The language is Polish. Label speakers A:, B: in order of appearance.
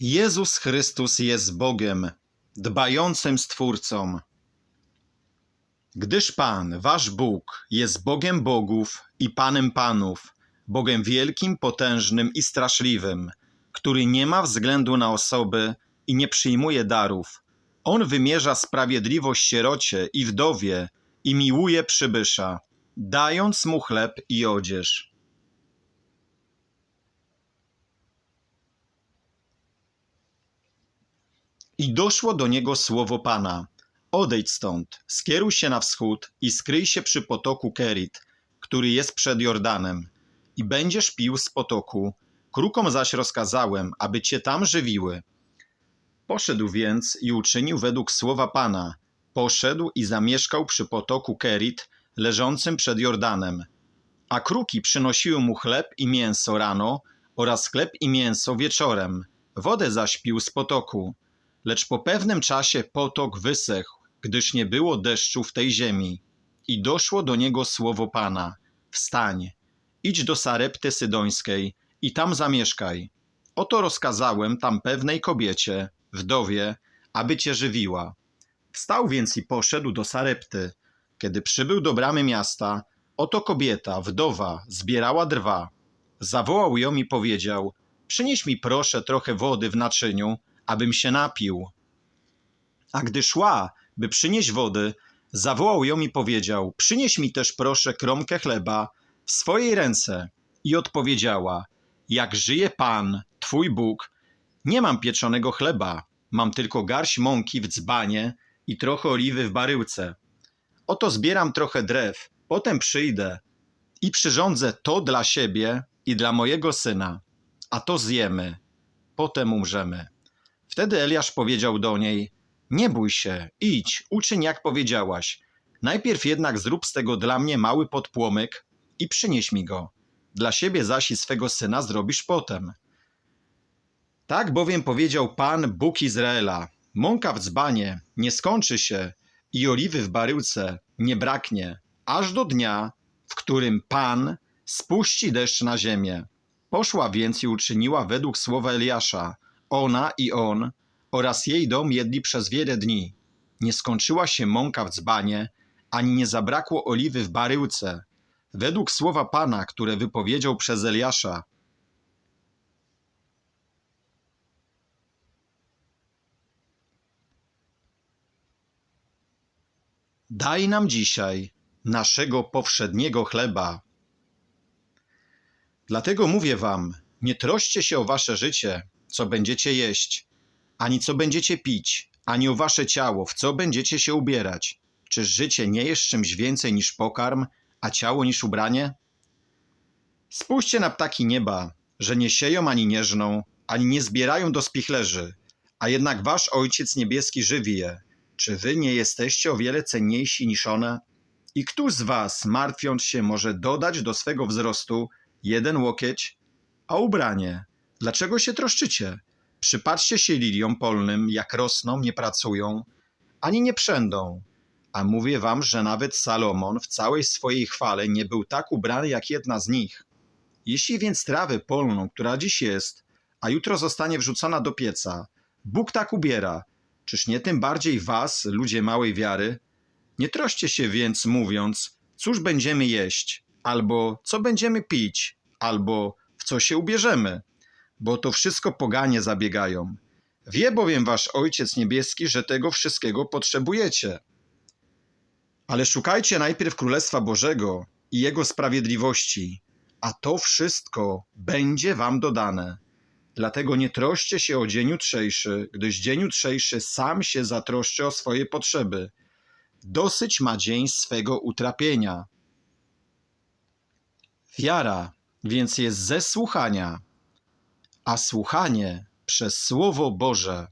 A: Jezus Chrystus jest Bogiem, dbającym Stwórcą. Gdyż Pan, wasz Bóg, jest Bogiem Bogów i Panem Panów, Bogiem wielkim, potężnym i straszliwym, który nie ma względu na osoby i nie przyjmuje darów. On wymierza sprawiedliwość sierocie i wdowie i miłuje przybysza, dając mu chleb i odzież. I doszło do niego słowo Pana. Odejdź stąd, skieruj się na wschód i skryj się przy potoku Kerit, który jest przed Jordanem. I będziesz pił z potoku. Krukom zaś rozkazałem, aby cię tam żywiły. Poszedł więc i uczynił według słowa Pana. Poszedł i zamieszkał przy potoku Kerit, leżącym przed Jordanem. A kruki przynosiły mu chleb i mięso rano oraz chleb i mięso wieczorem. Wodę zaś pił z potoku. Lecz po pewnym czasie potok wysechł, gdyż nie było deszczu w tej ziemi. I doszło do niego słowo Pana: Wstań, idź do Sarepty Sydońskiej i tam zamieszkaj. Oto rozkazałem tam pewnej kobiecie, wdowie, aby cię żywiła. Wstał więc i poszedł do Sarepty. Kiedy przybył do bramy miasta, oto kobieta, wdowa, zbierała drwa. Zawołał ją i powiedział: Przynieś mi proszę trochę wody w naczyniu, abym się napił. A gdy szła, by przynieść wody, zawołał ją i powiedział: Przynieś mi też proszę kromkę chleba w swojej ręce. I odpowiedziała: Jak żyje Pan, Twój Bóg, nie mam pieczonego chleba, mam tylko garść mąki w dzbanie i trochę oliwy w baryłce. Oto zbieram trochę drew, potem przyjdę i przyrządzę to dla siebie i dla mojego syna, a to zjemy, potem umrzemy. Wtedy Eliasz powiedział do niej: Nie bój się, idź, uczyń jak powiedziałaś. Najpierw jednak zrób z tego dla mnie mały podpłomyk i przynieś mi go. Dla siebie zaś i swego syna zrobisz potem. Tak bowiem powiedział Pan, Bóg Izraela: Mąka w dzbanie nie skończy się i oliwy w baryłce nie braknie, aż do dnia, w którym Pan spuści deszcz na ziemię. Poszła więc i uczyniła według słowa Eliasza. Ona i on oraz jej dom jedli przez wiele dni. Nie skończyła się mąka w dzbanie, ani nie zabrakło oliwy w baryłce, według słowa Pana, które wypowiedział przez Eliasza. Daj nam dzisiaj naszego powszedniego chleba. Dlatego mówię wam, nie troszcie się o wasze życie, co będziecie jeść, ani co będziecie pić, ani o wasze ciało, w co będziecie się ubierać. Czy życie nie jest czymś więcej niż pokarm, a ciało niż ubranie? Spójrzcie na ptaki nieba, że nie sieją ani nie żną, ani nie zbierają do spichlerzy, a jednak wasz Ojciec Niebieski żywi je. Czy wy nie jesteście o wiele cenniejsi niż one? I któż z was, martwiąc się, może dodać do swego wzrostu jeden łokieć? A ubranie? Dlaczego się troszczycie? Przypatrzcie się liliom polnym, jak rosną, nie pracują, ani nie przędą. A mówię wam, że nawet Salomon w całej swojej chwale nie był tak ubrany jak jedna z nich. Jeśli więc trawę polną, która dziś jest, a jutro zostanie wrzucona do pieca, Bóg tak ubiera, czyż nie tym bardziej was, ludzie małej wiary? Nie troszcie się więc, mówiąc, cóż będziemy jeść, albo co będziemy pić, albo w co się ubierzemy, bo to wszystko poganie zabiegają. Wie bowiem wasz Ojciec Niebieski, że tego wszystkiego potrzebujecie. Ale szukajcie najpierw Królestwa Bożego i Jego sprawiedliwości, a to wszystko będzie wam dodane. Dlatego nie troszcie się o dzień jutrzejszy, gdyż dzień jutrzejszy sam się zatroszczy o swoje potrzeby. Dosyć ma dzień swego utrapienia. Wiara więc jest ze słuchania, a słuchanie przez Słowo Boże.